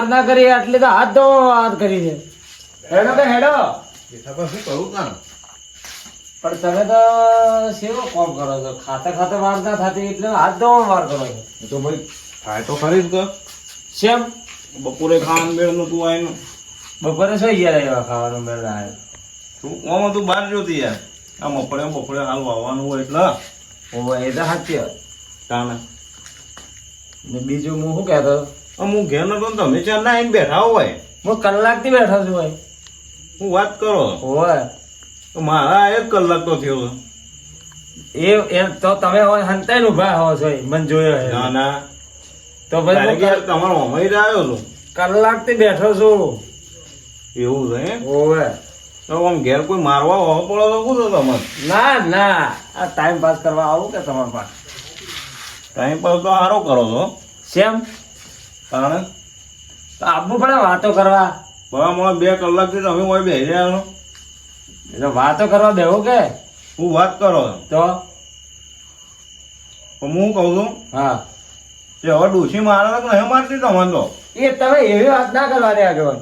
વાર ના કરી એટલે તો હાથ ધોવા વાત કરી છે હેડો કે હેડો. શું કરું કામ પણ તમે તો સેવો કોમ કરો છો? ખાતે ખાતે વાર ના થતી એટલે હાથ ધોવા વાર કરો છો. તો ભાઈ થાય તો ખરી તો. સેમ? બપોરે ખાવાનું મેળ તું આવીને બપોરે શું ગયા એવા ખાવાનું મેળ આવે તું આમાં તું બહાર જોતી યાર. આ બપોરે બપોરે હાલ વાવવાનું હોય એટલે. ઓવે, એ તો સાચી વાત. તાને બીજું હું શું કહેતો? હું ઘેર નતો તમે ચાર ના આવીને બેઠા હોય. હું કલાકથી બેઠો છું ભાઈ. હું વાત કરો. હોય. મારા એક કલાક તો થયો એ એ તો તમે હવે હંતાઈને ઊભા હો છો મને જોયો ના ના. તો ભાઈ તમારો અમારી આવ્યો છું કલાકથી બેઠો છું. એવું છે? ઓવે તો આમ ઘેર કોઈ મારવા હોવો પડો તો શું છે તમારે ના ના. આ ટાઈમ પાસ કરવા આવું કે તમારા પાસે? ટાઈમ પાસ તો સારો કરો છો. શેમ કારણ આપવું પડે વાતો કરવા. બરાબર મને બે કલાકથી તમે હોય બેસી રહ્યા એટલે વાતો કરવા બેહો કે? હું વાત કરો તો? હું કહું છું હા. એ હવે ડોસી મારે નહીં મારતી તમને તો? એ તમે એવી વાત ના કરવાની આગળ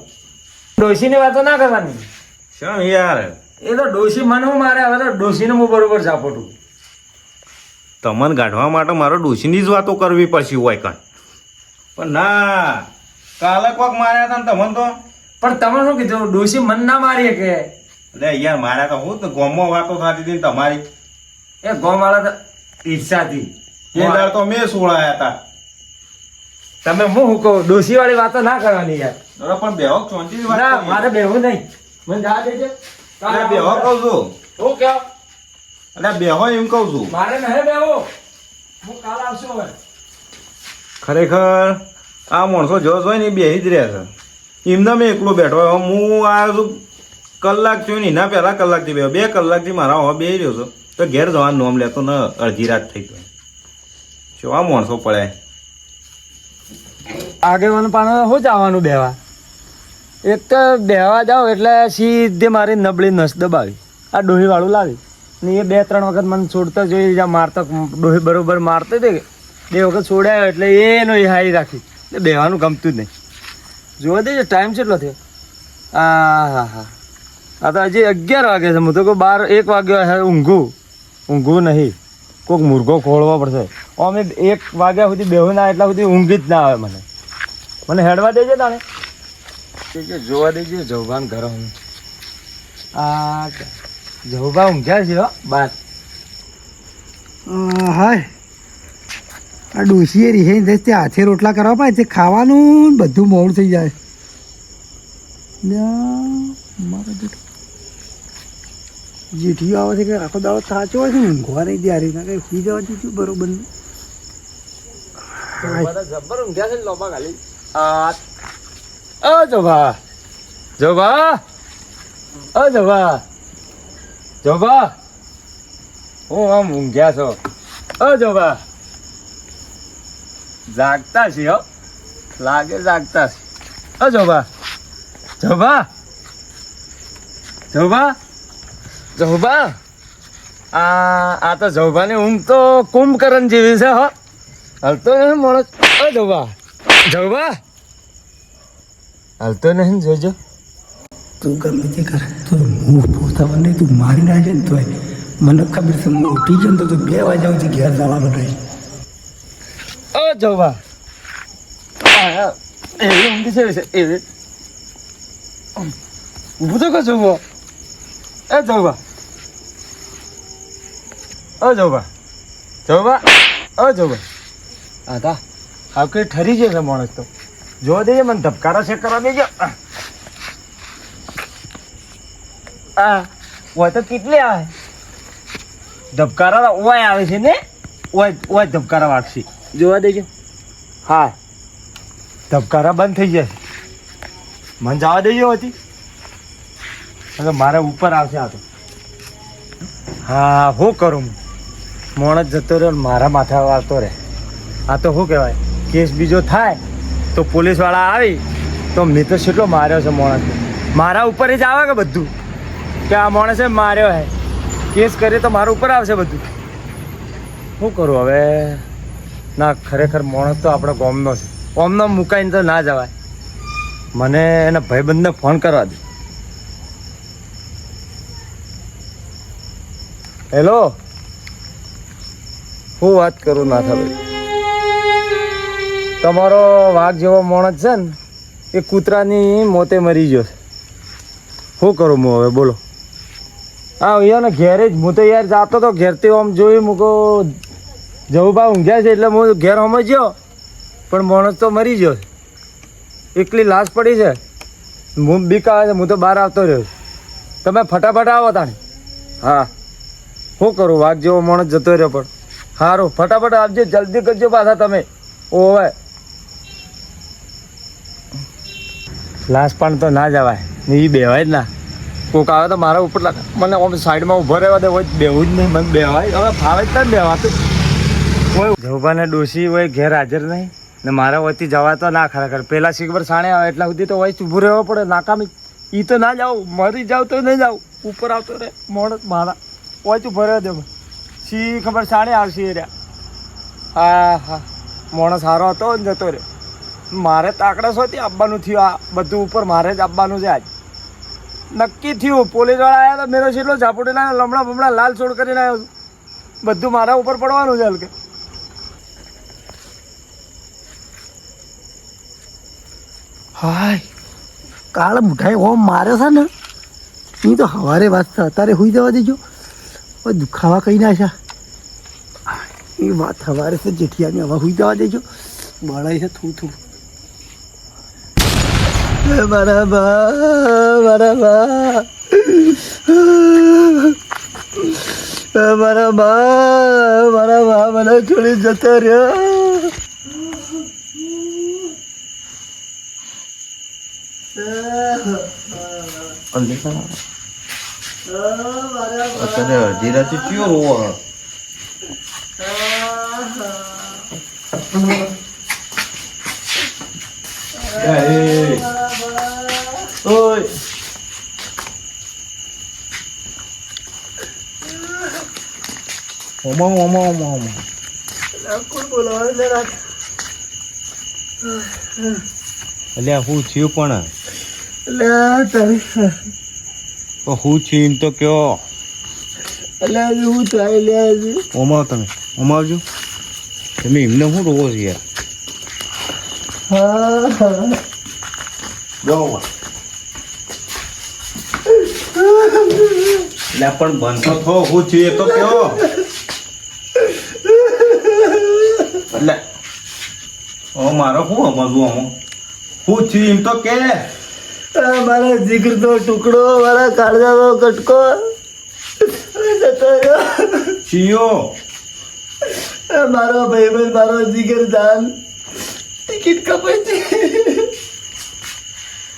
ડોસીની વાતો ના કરવાની. શું યાર? એ તો ડોસી મને હું મારે હવે તો ડોસીને હું બરોબર સાપોટું તમને ગાઢવા માટે મારે ડોસીની જ વાતો કરવી પડશે હોય કાંઈ. પણ ના કાલે કોક માર્યા હતા ને તમને તો. પણ તમે શું કીધું? ડોશી મન ના મારીએ કે? એટલે યાર માર્યા તો હું તો ગોમો વાતો થતી હતી ને તમારી. એ ગોવાળા તો ઈચ્છાથી એ દાળ તો મેં સોળાયા હતા. તમે હું હું કહું? ડોશી વાળી વાતો ના કરવાની યાર. અરે પણ બેહો ચોંચી વાત ના મારે બેહવું નહીં. મને જા દેજે અરે બેહો કહું છું. હું કહો અરે બેહો એમ કહું છું. મારે નહીં બેહો હું કાલ આવશું હવે. ખરેખર આ માણસો જોશ હોય ને બેસી જ રહ્યા છે. એમને મેં એકલો બેઠો હોય. હું આ કલાક થયું ને એના પહેલાં કલાકથી બેહો બે કલાકથી મારા હવે બેસી રહ્યો છું. તો ઘેર જવાનું નોમ લેતો ને અડધી રાત થઈ ગઈ. શું આ માણસો પડે? આગેવાન પાનો શું જવાનું બેવા એક તો બેહવા જાઓ એટલે સીધે મારી નબળી નસ દબાવી. આ ડોહીવાળું લાવી. ને એ બે ત્રણ વખત મને છોડતા જોઈ મારતો, ડોહી બરોબર મારતો હતી બે વખત છોડાયો એટલે એનો એ હાઈ રાખી. એટલે બેવાનું ગમતું જ નહીં. જોવા દેજો ટાઈમ કેટલો થયો? આ હા. હા આ તો હજી અગિયાર વાગે છે. હું તો કોઈ બાર એક વાગ્યો હે ઊંઘું. ઊંઘું નહીં. કોઈક મુર્ગો ખોળવો પડશે. અમે એક વાગ્યા સુધી બેહું ના એટલા સુધી ઊંઘી જ ના આવે મને. મને હેડવા દેજે તાણે. કે જે જોવા દેજે જવભાન ઘરો હું. આ જવભા ઊંઘ્યા છે હો બાર. હાય. આ ડોસીએ રિહાઈ દે તે હાથે રોટલા કરવા પડે તે ખાવાનું બધું મોડું થઈ જાય. જેઠી. આવે છે કે આખો દાડો થાચો હોય છે ને, ઊંઘવા નહીં હારી ના કઈ સુઈ જવા દીધું બરોબર બધા ઊંઘ્યા છે ને લોબા ખાલી. અ જોભા. જોભા. અ જોભા. જોભા. હું આમ ઊંઘ્યા છો. અ જોભા. જાગતા છે, હો. લાગે જાગતા છે. અ જોબા જોબા જોબા જોભા. આ આ તો જોભાની ઊંઘ તો કુંભકરણ જેવી છે, હો. હલતો નહીં, માણસ. અ જોબા જોભા. હાલતો નહીં, જોજો. તું ગમે તે કર. તું હું પોતામાં નહીં, તું મારી નાખે ને તોય. મને ખબર છે, હું ઉઠી ગયો તો તું બે વાગ્યા સુધી ઘેર જવાનું રહી અ જોભા આ એવી ઊંઘી છે છે એવી. ઊભું તો કહો. જોભો એ જોભા અ જોભા જોભા અ જોભા આ તા આ કઈ ઠરી ગયો છે માણસ તો. જોવા દેજે મને ધબકારા ચેક કરવા દેજો. આ ઓય તો કેટલી આવે? ધબકારા તો ઓય આવે છે ને? ઓય ઓય ધબકારા વાગશે જોવા દેજો. હા. ધબકારા બંધ થઈ જાય. મને જવા દેજો હતી એટલે મારે ઉપર આવશે આ તો. હા શું કરું હું. મોણસ જતો રહ્યો મારા માથા આવતો રહે. આ તો શું કહેવાય? કેસ બીજો થાય તો પોલીસવાળા આવી તો મેં તો કેટલો માર્યો છે માણસને. મારા ઉપર જ આવે કે બધું? કે આ માણસે માર્યો હે? કેસ કરીએ તો મારા ઉપર આવશે બધું. શું કરું હવે? ના, ખરેખર માણસ તો આપણો ગોમનો છે. ગોમનો મુકાઈને તો ના જવાય. મને એના ભાઈબંધને ફોન કરવા દે. હેલો હું વાત કરું નાથાભાઈ? તમારો વાઘ જેવો માણસ છે ને, એ કૂતરાની મોતે મરી ગયો છે. શું કરું હું હવે, બોલો. હા ને ઘેરે જ હું તો યાર જાતો તો ઘેરથી આમ જોઈ મૂકો જવું બા ઊંઘ્યા છે એટલે હું ઘેર સમજ્યો પણ માણસ તો મરી ગયો. એકલી લાશ પડી છે. હું બીક આવે છે, હું તો બહાર આવતો રહ્યો તમે ફટાફટ આવો તાણે. હા. શું કરું? વાઘ જેવો માણસ જતો રહ્યો પણ. સારું ફટાફટ આવજો, જલ્દી કરજો પાછા તમે. ઓવે લાશ પણ તો ના જવાય. ને એ બેવાય જ ના. કોક આવે તો મારા ઉપર મને આમ સાઈડમાં ઊભો રહેવા દે, હોય બેવું જ નહીં, મને બેવાય. હવે ફાવે જ ના બેવાતું. કોઈ જવભાને ડોશી હોય, ઘેર હાજર નહીં. ને મારા વતી જવા તો ના ખરેખર પેલા સિગબર સાણે આવે, એટલા સુધી તો હોય ઊભું રહેવો પડે. નાકામી. ઈ તો ના જાવ મરી જાવ તો નહીં જાવ ઉપર આવતો રે મોણ મારા. હોય તું ભરે દે સી ખબર સાણે આવશે એ હા હા. મોણસ સારો હતો ને જતો રે મારે તાકડા સોથી આપવાનું થયું આ બધું ઉપર. મારે જ આપવાનું છે આજ. નક્કી થયું. પોલીસવાળા આવ્યા તો મેરો છેલ્લો ઝાપુડી ના લમણા બમણા લાલ છોડ કરીને આવ્યો બધું મારા ઉપર પડવાનું છે હલકે. હાય, કાળ મુઠાઈ ઓમ મારે છે ને? એ તો હવારે વાત છે અત્યારે હોઈ જવા દેજો. દુખાવા કઈ ના છે એ વાત સવારે છે, જેઠિયાની હવા હોઈ જવા દેજો. બળાય છે, થૂ થૂ. બરાબર મારા બા મારા બા. એ મારા બા, મને છોડી જતો રહ્યો. અત્યારે રાતે કયો રોવો ઓમા અલ્યા હું થયું પણ? એટલે હું છીન તો કયો? એટલે હું થાય લે આજે ઓમાવ તમે ઓમાવજો તમે એમને શું રોવો છો યાર? હા હા. જો એટલે પણ બનતો થો હું છું એ તો કયો? એટલે ઓ મારો શું સમજવું હું હું છું એમ તો કે? મારા જીગરનો ટુકડો મારા કાળજાનો કટકો. જતો રહ્યો. ચિયો આ મારો ભાઈબંધ મારો જીગર જાન. ટિકિટ કપાઈ છે.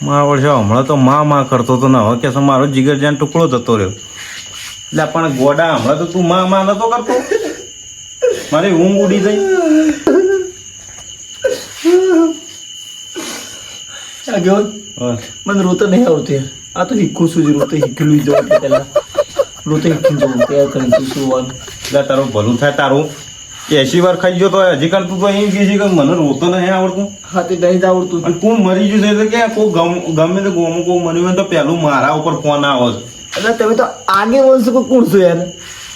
માં વર્ષે હમણાં તો માં માં કરતો તો ને હવે કે મારો જીગર જાન ટુકડો જતો રહ્યો. એટલે પણ ગોડા હમણાં તો તું માં માં નતો કરતો. મારી ઊંઘ ઉડી થઈ બસ. મને રોતો નહીં આવતું યાર. આ તો હિક્કું સુધી રોતો હિક્કેલું જવું છે પહેલા. રોતો હિક્કી જવું તૈયાર કરી તું શું વાત એટલે તારું ભલું થાય તારું. એસી વાર ખાઈ ગયો તો હજી કાલ તું તો એમ કહે છે કે મને રોતો નહીં આવડતું. હા તે નહીં જ આવડતું. અને કોણ મરી ગયું છે કે કોઈ ગમ તે ગોમું કોઈ મર્યું હોય તો પહેલું મારા ઉપર ફોન આવે છે. એટલે તમે તો આગે બોલશો કે કોણ છો યાર?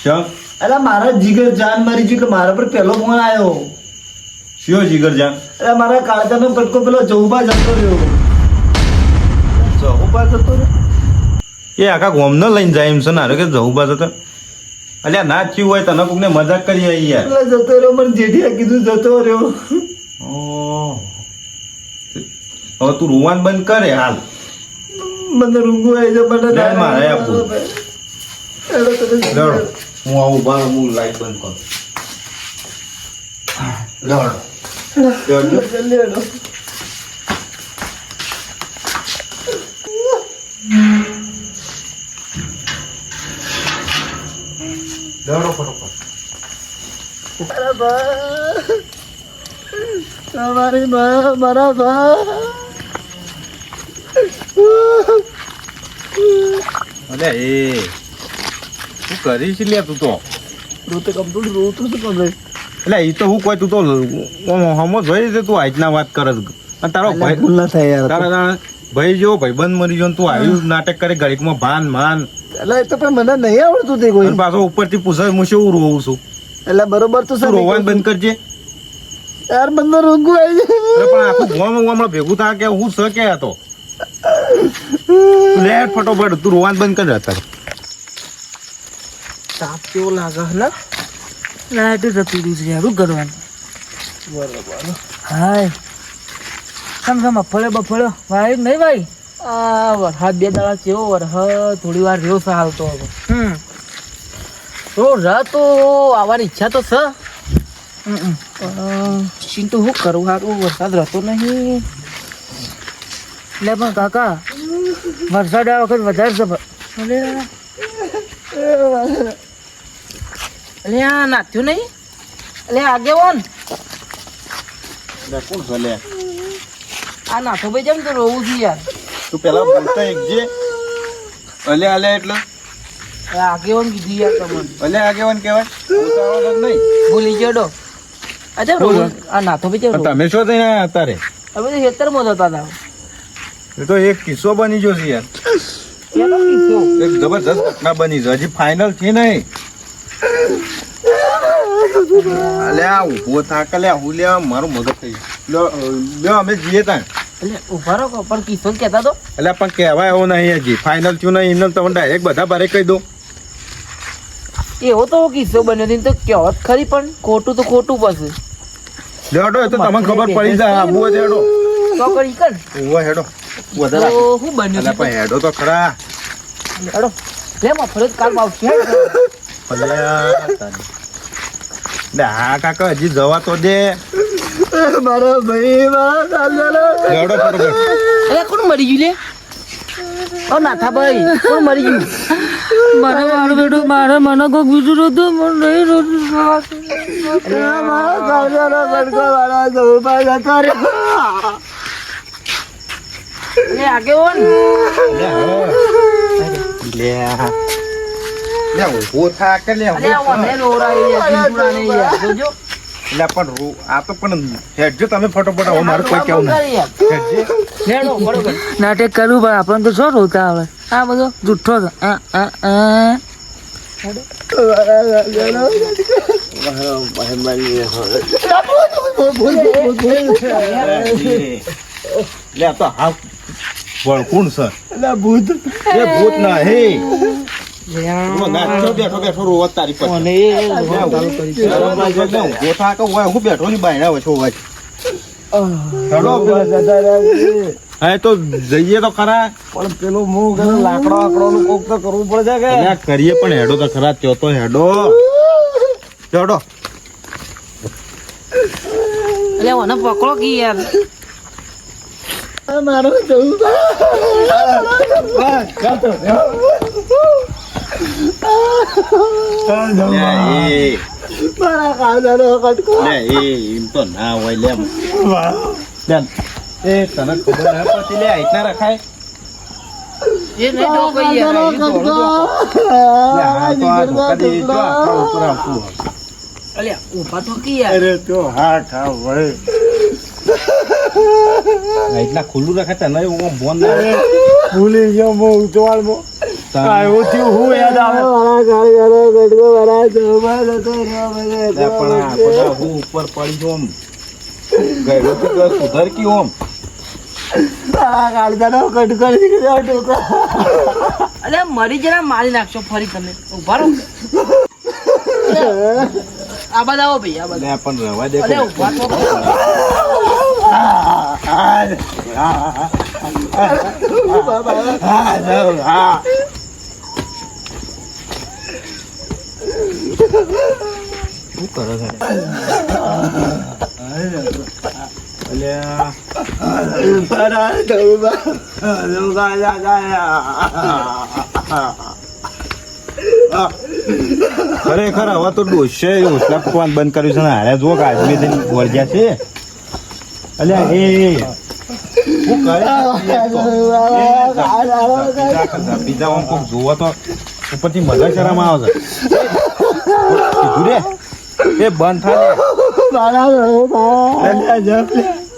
ચમ એટલે મારા જીગર જાન મારી ગયું એટલે મારા પર પહેલો ફોન આવ્યો શું જીગર જાન? એટલે મારા કાળજાનો કટકો પેલો જવું જતો રહ્યો. જવું જતો એ આખા ગોમને લઈને જાય એમ છે ને કે જવું બા જતો. અલ્યા ના થયું હોય તને કોકને મજાક કરી આવી યાર. એટલે જતો રહ્યો મને જેઠિયા કીધું જતો રહ્યો. હવે તું રૂવાન બંધ કરે હાલ. મને રૂંગું આવી જાય મને લે, મારે આપું લડો. હું આવું બાર હું લાઈટ બંધ કરું. લડો લડજો. જલ્દી ફટોફટ. મારા તમારી બા મારા બા અલે એ શું કરીશ લે તું તો? રોતે કમ્પ્લીટ રોતું શું કરે એટલે એ તો હું કોઈ તું તો હમો જોઈ છે તું આજના વાત કરે અને તારો ભાઈ ભૂલ ના થાય યાર. તારા તારા ભાઈ જો ભાઈબંધ મરી જો તું આવ્યું નાટક કરે ઘડીકમાં ભાન માન. એટલે એ તો પણ મને નહીં આવડતું તે કોઈ. પાછો ઉપરથી પૂછે હું શું રોવું છું? એટલે બરોબર તો સર રોવાનું બંધ કરજે. યાર બંધ રોગું આવી જાય. પણ આખું ગોમ ગોમમાં ભેગું થાય કે હું સ કે હતો? લેટ ફટોફટ તું રોવાનું બંધ કર અત્યારે તાપ કેવો લાગે હલા લાઈટ જતી રહી છે યાર કરવાનું? બરોબર. હાય. સમ સમ બફળે બફળે. ભાઈ નહીં ભાઈ આ વરસાદ બે દાડા કેવો વરસાદ થોડી વાર રહ્યો હાલતો હવે. હમ. તો ર તો આવવાની ઈચ્છા તો છે. ચિંતુ શું કરું હારું વરસાદ રહેતો નહીં. એટલે પણ કાકા વરસાદ આ વખત વધારે છે અરે અલે. આ નાથ્યું નહીં? અલે આગેવાન. કોણ છે આ નાથો ભાઈ જેમ તો રોવું છું યાર. તું પેલા બોલતા એકજે અલે અલે એટલે. આગેવાન કીધી યાર તમને. અલે આગેવાન કહેવાય. નહીં. ભૂલી ગયો અચ્છા શું રોવું આ નાથો જેમ તમે શું થઈને આવ્યા અત્યારે? અમે તો ખેતરમાં જતા હતા એ તો એક કિસ્સો બની ગયો છે યાર. એક જબરજસ્ત ઘટના બની છે. હજી ફાઇનલ છે નહીં. અલ્યા ઊભો થાક. લ્યા હું લ્યા મારું મગજ થઈ લ્યો અમે જઈએ ત્યાં. એટલે ઊભા રહો પણ કિસ્સો જ કહેતા તો. એટલે પણ કહેવાય એવો નહીં હજી. ફાઇનલ થયું નહીં એમને તમને ડાયરેક્ટ બધા ભારે કહી દો એવો તો કિસ્સો બન્યો હતી ને તો કહેવત ખરી પણ ખોટું તો ખોટું પછી લેડો એ તો તમને ખબર પડી જાય. આબુ જ હેડો તો કરી કર. ઊભો હેડો. વધારે શું બન્યો એટલે પણ હેડો તો ખરા. હેડો. લે મફળે કાલ આવશે. અલ્યા ના કાકા હજી જવા તો દે. મારો ભાઈ મારા કાંદાનો લેડો ફટોફટ કોણ મરી ગયું લે? ઓ નાથા ભાઈ કોણ મરી ગયું? મને મારું બેટું મારા મને કોક બીજું રોતો મને નહીં રોતું મારા કાંદાનો કડકો મારા જવપા જતો રહ્યો લે આગેવાન લે લે ઊભો થા કે લે થા. જોજો. એટલે પણ રૂ- આ તો પણ હેડજો તમે ફટોફટ હવે મારું કોઈ કેવું નહીં. હેડજે. લેડો બરોબર. નાટક કરવું પણ આપણને તો શું રોતા આવે? આ બધો જુઠ્ઠો છે આ આ આ. લે તો હા છે એટલે ભૂત એ ભૂત ના હે. બેઠો બેઠો રોવા તારી પાસે. મને ઊભો થા કે હું બેઠો ની બાયણા વચ્ચે હોય. હા તો જઈએ તો ખરા. પણ પેલું મું લાકડો આકડો નું કોક તો કરવું પડશે કે? કરીએ પણ હેડો તો ખરા ત્યો તો હેડો. હેડો. પકડો કી યાર. મારો જવું બસ મારા કાંદાનો કટકો એમ તો ના હોય લે એ તને ખબર ના પડતી લે આઈટના રખાય એ નહીં કટકો જો. લે હા તો કી અરે તો હા ખા વળે ખુલ્લું બોન ભૂલી ગયો મો ઉતવાળમાં. આવ્યું થયું હું યાદ આવે પણ હું ઉપર પડી જો ગયડો તો તો સુધર કી ઓમ મારા જરા મારી નાખશો ફરી તમે ઊભા રહો આ બાદ આવો ભાઈ આ બાદ પણ રવા દે અલે ઊભા તો શું કરો છો ખરેખર હવે તો ડોસે એવું પકવાન બંધ કર્યું છે ને હારે જો કે આદમી થઈને વળગ્યા છે અલ્યા એ બીજા જોવો તો ઉપરથી મજા કરવામાં આવે છે કીધું રે બંધ થાય. મારા મારા મારા?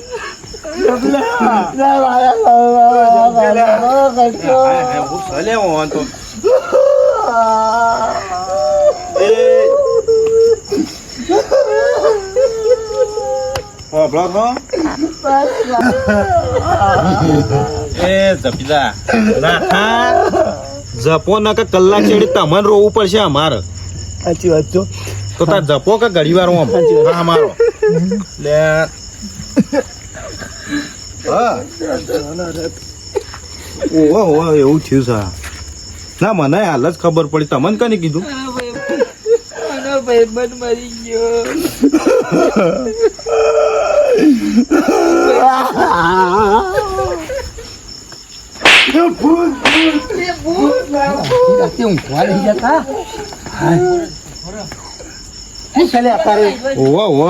એ જપીલા ના જપો ના કલાક ચડી તમને રોવું પડશે અમારે સાચી વાત છો. તો તાર જપો કે ઘડી વાર આમ હા મારો. લે. હા. ઓહો ઓહો એવું થયું સા ના મને હાલ જ ખબર પડી. તમને કને કીધું? મારો ભાઈબંધ મરી ગયો રાતે ઊંઘવા નહીં જતા હાય. શું ચાલે અત્યારે ઓહો ઓહો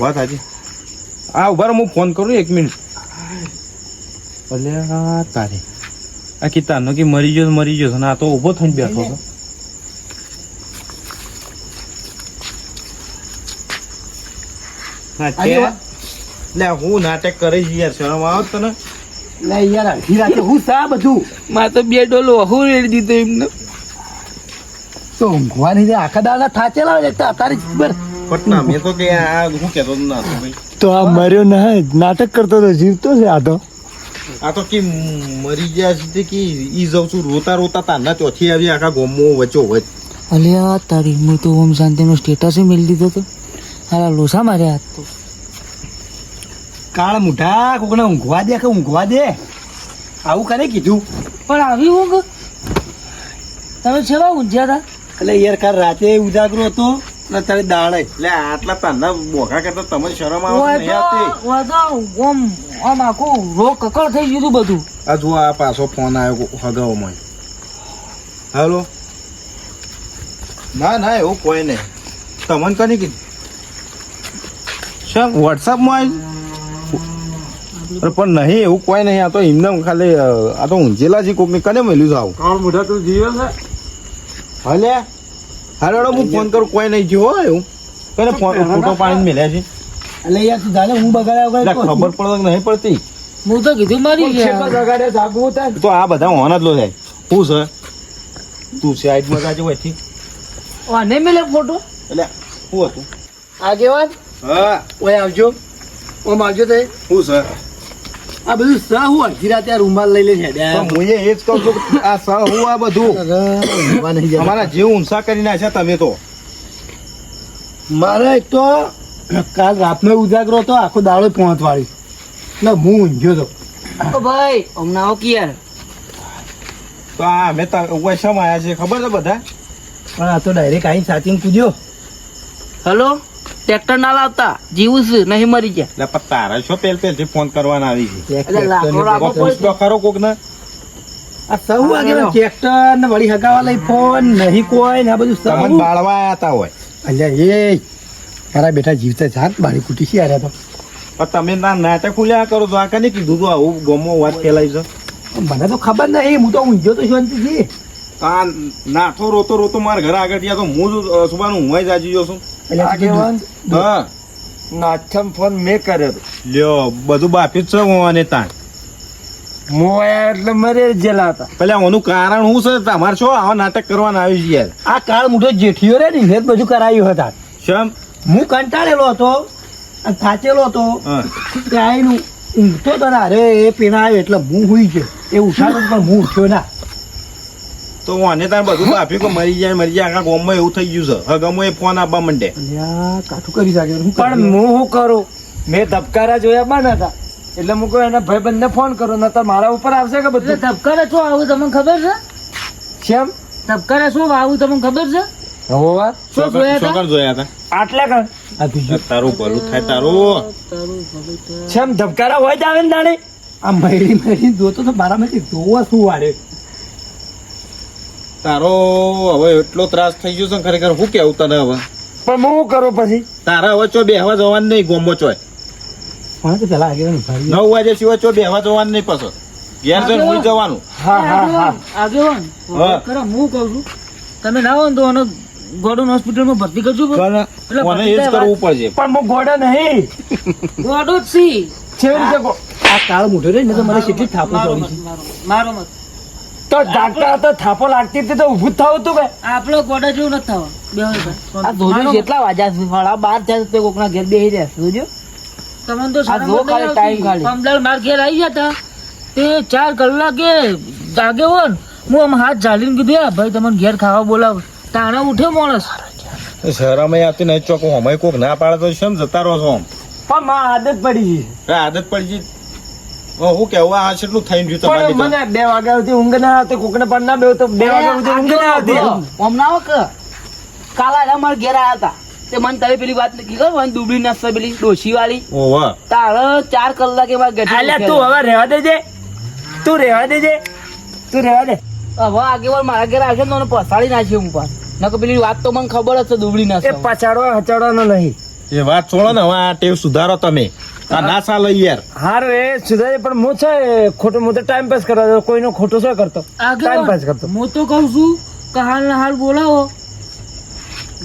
વાત સાચી. આ ઊભા હું ફોન કરું એક મિનિટ. અલ્યા તારે. આ કિતાનો કે મરી ગયો મરી ગયો ને આ તો ઊભો થઈને બેઠો છે. હા, આજે લે હું નાટક કરે છે યાર શરમ આવે તને? લે યાર રાતે હું સા બધું? મારે તો બે ડોલો હું રેડી દીધો એમને. તો ઊંઘવાની આખા દાડા થાચેલા હોય એટલે અત્યારે જ પટના મેં તો કે આ હું કહેતો ના તો આ મર્યો ના નાટક કરતો તો જીવતો છે આ તો. આ તો કે મરી ગયા છે કે ઈ જઉં છું રોતા રોતા તારના ચોથી આવી આખા ગોમો વચ્ચો વચ અલ્યા તારી હું તો ઓમ શાંતિનો સ્ટેટસ મેળ દીધો તો. હાલા લોસા માર્યા આ તો. કાળ મુઠા કોકને ઊંઘવા દે કે ઊંઘવા દે? આવું કરે કીધું. પણ આવી ઊંઘ? તમે છેવા ઊંઘ્યા હતા એટલે યાર કાલ રાતે ઉજાગરો હતો ને તારે દાડે. એટલે આટલા તારના બોખા કરતા તમને શરમ આવે નહીં આવતી? તો તો ઓમ આમ આખું રો કકળ થઈ ગયું હતું બધું. આ જો આ પાછો ફોન આવ્યો હગાઓમાં હાલો? ના ના એવું કોઈ નહીં. તમને કની કીધું? શું વોટ્સઅપમાં આવી અરે પણ નહીં એવું કોઈ નહીં. આ તો એમને ખાલી આ તો ઊંઝેલા છે કોકને. કને મળ્યું છે આવું? મોઢા તું જીવે છે. હલે હાલો હું ફોન કરું કોઈ નહીં જોયો એવું. કને ફોન ફોટો પાણી મેલ્યા છે. એટલે યાર તું જાણે હું બગાડ્યા વગર ખબર પડે કે નહીં પડતી. હું તો કીધું મારી જગાડે જાગવું થાય તો આ બધા હોન જ લો થાય શું છે? તું સાઈડમાં જાજે હોયથી વાને મેલે ફોટો? એટલે શું હતું. આગેવાન? હા. ઓય આવજો. ઓમ આવજો તે. શું છે? આ બધું સહ હું અડધી રાતે આ રૂમાલ લઈ લે છે હું એ જ કહું છું આ સહ હું આ બધું. અમારા જીવ ઊંસા કરી નાખ્યા તમે તો. મારે એક તો કાલ રાતનો ઉજાગરો હતો આખો દાડો પહોંચ વાળી એટલે હું ઊંઘ્યો તો. ઓ ભાઈ હમણાં આવો કે યાર તો આ અમે વૈશમ આવ્યા છે? ખબર છે બધા? પણ આ તો ડાયરેક્ટ આવીને સાચીને પૂજ્યો હલો? ટ્રેક્ટર ના લાવતા જીવું છે નહીં મરી ગયા. એટલે પણ તારા શું પેલ પેલથી ફોન કરવાના આવી છે? એટલે ખરો કોક ને આ સૌ આગેવાન ટ્રેક્ટર ને વળી હગાવા લઈ ફોન નહીં કોઈ ને આ બધું તમને સૌ બાળવા આવતા હોય. અલ્યા એ મારા બેટા જીવતા જાત બાળી કુટી છે અરે તો. પણ તમે ના નાટક ખુલ્યા કરો તો આ કને કીધું તો આવું ગમો વાત ફેલાઈ છે? મને તો ખબર નહીં હું તો ઊંઘ્યો તો શાંતિથી. આ નાથો રોતો રોતો મારા ઘર આગળ થયા તો હું જ સુબાનું હું જ આજી ગયો છું. આગેવાન હા. નાથમ ફોન મેં કર્યો લ્યો બધું બાપી જ છે હું અને તાણ. આયા એટલે મરે જેલા હતા. પેલા ઓનું કારણ હું છે? તમારે શું આવા નાટક કરવાના આવી છે યાર આ કાળ મોટો જેઠિયો રે ને બધું કરાયું હતા. શમ? હું કંટાળેલો હતો અને થાચેલો હતો આઈને ઊંઘતો હતો ને અરે એ પીણા આવ્યો એટલે હું હુઈ ગયો. એ ઉઠાડો પણ હું ઉઠ્યો ના. તો વાને તાર બધું બાફી કો મરી જાય મરી જાય. આખા ગામમાં એવું થઈ ગયું છે. હગમો એ ફોન આપવા માંડે. કાઠું કરી શકે હું પણ હું શું કરું? મેં ધબકારા જોયા બા હતા. એટલે હું કહું એના ભાઈબંધને ફોન કરો. નતર મારા ઉપર આવશે કે બધું? ધબકારા શું આવું? તમને ખબર છે? કેમ? ધબકારા શું આવું? તમને ખબર છે? હોવા શું જોયા હતા? જોયા હતા. આટલા કણ? તારું ભલું થાય તારું. છેમ ધબકારા હોય જ આવે ને દાડે આ મળી મળી જોતો તો મારામાંથી જોવા શું વાળે તારો હવે એટલો ત્રાસ થઈ ગયો છે ને ખરેખર શું કેવું તને હવે? પણ હું શું કરું પછી? તારા હવે ચો બેહવા જવાનું નહીં ગોમો ચો પણ પેલા નવ વાગે સિવાય ચો બેહવા જવાનું નહીં પાછો. ઘેર જઈને હુઈ જવાનું. હા હા હા. આગેવાન? હું. કહું છું. તમે ના હોય ને તો આને ગોડન હોસ્પિટલમાં ભરતી કરજો મને એ જ કરવું પડશે. પણ હું ગોડા નહીં. ગોડો જ સી. કેવી આ કાળ મોઢો રહ્યો ને તો મને કેટલી થાપો પડી મારો મત. તો ડાક્ટર તો થાપો લાગતી હતી તો ઊભું થાવ તું કે? આપણો ગોડા જેવું નથી થવા. બે આ જોજો કેટલા વાજા છે સાડા બાર થયા તો કોકના ઘેર બેસી રહ્યા જોજો. તમને તો આ જો ખાલી ટાઈમ ખાલી. પમદાર માર ઘેર આવી જતા તે. ચાર કલાકે જાગે હોન હું આમ હાથ ઝાલીને કીધું "આ ભાઈ તમને ઘેર ખાવા બોલાવ. તાણા ઉઠ્યો માણસ. શહેરામાં આવતી નહીં ચોક. હમાય કોક ના પાડે તો શું જતા રહો છો આમ? પણ માં આદત પડી ગઈ આદત પડી ગઈ હું કેવું આ કેટલું થઈને રહ્યું તમારી મને બે વાગ્યા સુધી ઊંઘ ના આવતી કોકને પણ ના બે તો બે વાગ્યા સુધી ઊંઘ ના આવતી. હમણાં ના કે? કાલા આયા ઘેર આવ્યા હતા. તે મને તારી પેલી વાત નથી ખબર મને દુબળી નાસ્તા પેલી ડોશી વાળી તારે ચાર કલાકે મારા અલ્યા તું હવે રહેવા દેજે. તું રહેવા દેજે. તું રહેવા દે. હવે આગેવાન મારા ઘેર આવશે ને તો મને પસાડી નાખી હું પણ. નકર પેલી વાત તો મને ખબર જ છે દુબળી એ પછાડવા હચાડવાનો નહીં. એ વાત છોડો ને હવે આ ટેવ સુધારો તમે. આ ના ચાલે યાર. હારું એ સુધારે પણ હું છે ખોટો હું તો ટાઈમ પાસ કરવા કોઈનો ખોટો શું કરતો? ટાઈમ પાસ કરતો. હું તો કહું છું કે હાલ ને હાલ બોલાવો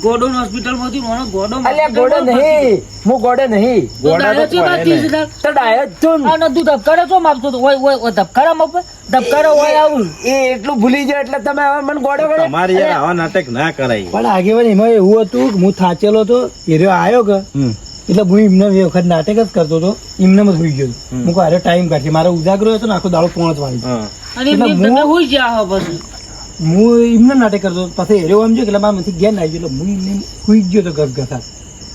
ગોડોન હોસ્પિટલમાંથી મને ગોડો અલ્યા ગોડો નહીં. હું ગોડો નહીં. ગોડા તો. તો ડાયો જ આ ને. તું ધબકારે છો માપતો તો. ઓય ઓય ધબકારા માપે. ધબકારા ઓય આવું. એ એટલું ભૂલી જાય એટલે તમે હવે મને ગોડો ગોડો. તમારી યાર આવા નાટક ના કરાય. પણ આગેવાન એમાં એવું હતું હું થાચેલો હતો હીરો આવ્યો કે. હમ. એટલે હું એમને બે વખત નાટક જ કરતો હતો એમને જ હોઈ ગયો હું કહું ટાઈમ કાઢશે મારો ઉજાગરો હતો ને આખો દાડો પોણત વાળી હા. એમની નાટક કરતો. પછી હીરો આમ જો એટલે મારામાંથી ઘેર આવી ગયો. એટલે હું એમને હુઈ ગયો હતો ગસગસા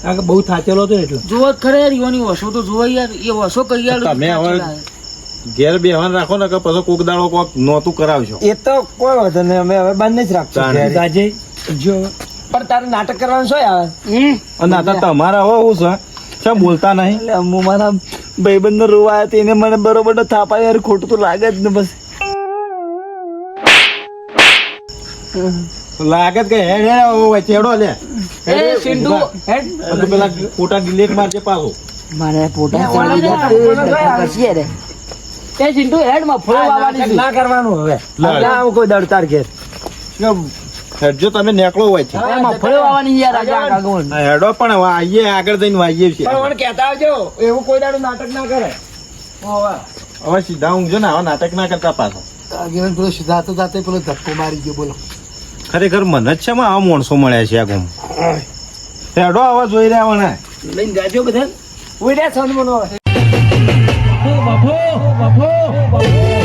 કારણ કે બહુ થાચેલો હતો એટલે. જોવો ખરે યાર યોની વસો તો જોવા યાર એ વસો કહી યાર તમે હવે ઘેર બેહવાન રાખો ને કે પછી કોક દાડો કોક નોતું કરાવજો એ તો કોઈ વાંધો નહીં અમે હવે બંધ જ રાખશું આજે જો પણ તારે નાટક કરવાનું શું આવે? અને આ તમારા હો હું છે શું બોલતા નહીં? એટલે હું મારા ભાઈબંધ નો રોવા આવ્યો એને મને બરોબર થાપા યાર ખોટું તો લાગે જ ને બસ. લાગે કે હેડ હેડ વચ્ચે લે એ સિંધુ હેડ. બધું પેલા ફોટા ડિલીટ મારજે પાછો. મારે ને ને જશે કશી રે? એ સિંધુ હેડમાં ફળો વાવવાની ના કરવાનું હવે. લે. ના આવું કોઈ દડતાર કે હેડજો તમે નેકળો હોય છે એમાં ફળો યાર આગળ હેડો પણ હવે આઈએ આગળ જઈને વાઈએ છીએ. પણ કહેતા આવજો એવું કોઈ દાડું નાટક ના કરે. હવે. સીધા ઊંઘજો ને આવા નાટક ના કરતા પાછો. આગળ પેલો તો જાતે પેલો ધક્કો મારી ગયો બોલો. ખરેખર મને જ છે માં આવા માણસો મળ્યા છે આ ગુમ હેડો આવા જોઈ રહ્યા મને. લઈને જાજો બધા ઉઈ રહ્યા છ મને હવે. બાપો બાપો.